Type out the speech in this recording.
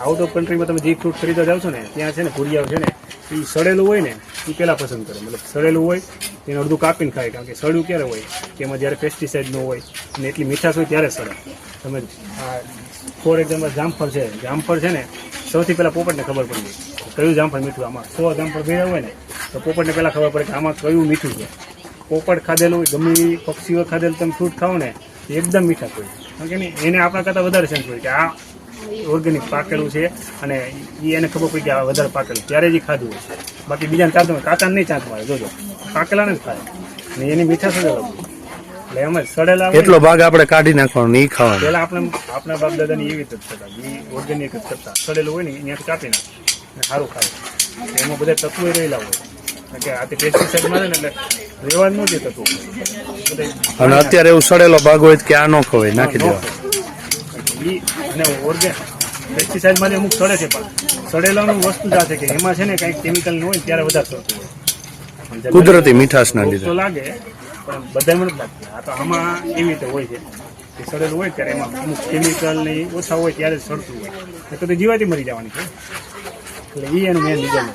Out of કન્ટ્રીમાં તમે જે ફ્રૂટ ખરીદવા જાઓ છો ને, ત્યાં છે ને ભૂરિયાઓ છે ને, એ સડેલું હોય ને, એ પહેલાં પસંદ કરે. મતલબ સડેલું હોય તેને અડધું કાપીને ખાય, કારણ કે સડ્યું ક્યારે હોય? કે એમાં જ્યારે પેસ્ટિસાઇડ ન હોય અને એટલી મીઠાશ હોય ત્યારે સડે. તમે આ ફોર એક્ઝામ્પલ જામફળ છે. જામફળ છે ને, સૌથી પહેલાં પોપટને ખબર પડી કયું જામફળ મીઠું? આમાં સો જામફળ ભેળા હોય ને, તો પોપટને પહેલાં ખબર પડે કે આમાં કયું મીઠું છે. પોપટ ખાધેલું હોય, ગમે પક્ષીઓ ખાધેલું તમે ફ્રૂટ ખાઓ ને એકદમ મીઠા હોય. કારણ કે એને આપણા કરતાં વધારે સેન્સ હોય કે આ ઓર્ગેનિક પાકેલું છે અને એ એને ખબર પડી કે આ વધારે પાકેલું ત્યારે જ ખાધું હોય બાકી બીજાને ચાંદ કાંતાને નહીં ચાંદ મારે જોજો. પાકેલાને જ ખાય. અને એની મીઠાશ જ અલગ એટલે એમ જ સડેલા એટલો ભાગ આપણે કાઢી નાખવાનો નહીં ખાવાનો. પેલા આપણે આપણા બાપ દાદાની એવી રીતે જ થતા. એ ઓર્ગેનિક જ કરતા સડેલું હોય ને અહીંયાથી કાપી નાખે. સારું ખાવું એમાં બધા તત્વો રહેલા હોય. કે આ તે પેસ્ટિસાઇડ મારે ને એટલે જ નથી તત્વો અને અત્યારે એવું સડેલો ભાગ હોય કે આ ન ખવાય નાખી દેવા ખાય. અને ઓર્ગેન પેસ્ટિસાઇડમાંથી અમુક સડે છે પણ. સડેલાનું વસ્તુ જ છે કે એમાં છે ને કંઈક કેમિકલ ન હોય ત્યારે વધારે સડતું હોય. કુદરતી મીઠાશના લીધે તો લાગે પણ બધામાં નથી લાગતી આ તો આમાં એવી રીતે હોય છે. કે સડેલું હોય ત્યારે એમાં અમુક કેમિકલ ને ઓછા હોય ત્યારે સડતું હોય. તો તે જીવાતી મરી જવાની છે. એટલે એ એનું મેન રીઝન